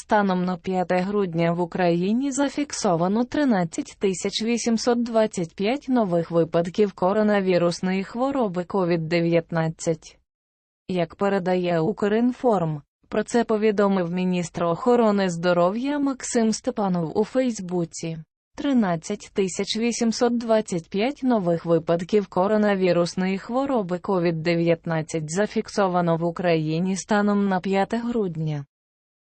Станом на 5 грудня в Україні зафіксовано 13 825 нових випадків коронавірусної хвороби COVID-19. Як передає Укрінформ, про це повідомив міністр охорони здоров'я Максим Степанов у Фейсбуці. 13 825 нових випадків коронавірусної хвороби COVID-19 зафіксовано в Україні станом на 5 грудня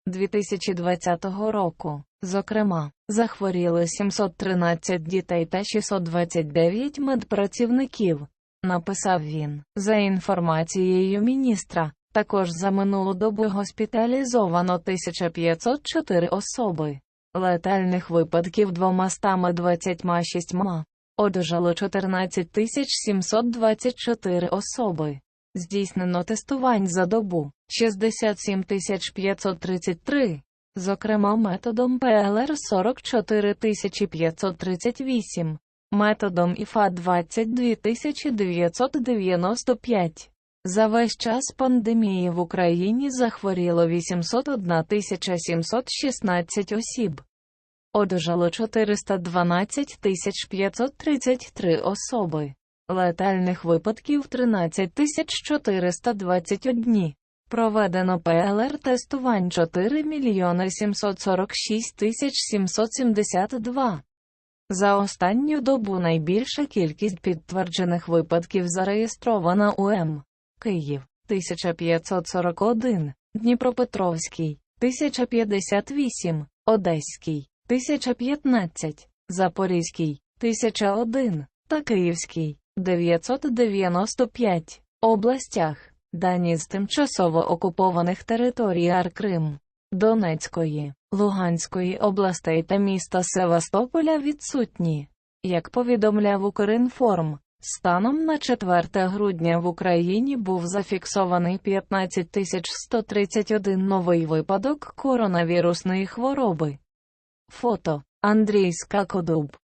2020 року. Зокрема, захворіли 713 дітей та 629 медпрацівників, написав він. За інформацією міністра, також за минулу добу госпіталізовано 1504 особи. Летальних випадків 226, одужало 14 724 особи. Здійснено тестувань за добу 67 533, зокрема методом ПЛР 44 538, методом ІФА 22 995. За весь час пандемії в Україні захворіло 801 716 осіб. Одужало 412 533 особи. Летальних випадків 13 421. Проведено ПЛР-тестувань 4 мільйони 746 тисяч 772. За останню добу найбільша кількість підтверджених випадків зареєстрована у М. Київ 1541, Дніпропетровський 1058, Одеський 1015, Запорізький 1001 та Київський 995 областях. Дані з тимчасово окупованих територій Аркрим, Донецької, Луганської областей та міста Севастополя відсутні. Як повідомляв Укрінформ, станом на 4 грудня в Україні був зафіксований 15 131 новий випадок коронавірусної хвороби. Фото Андрій Скакодуб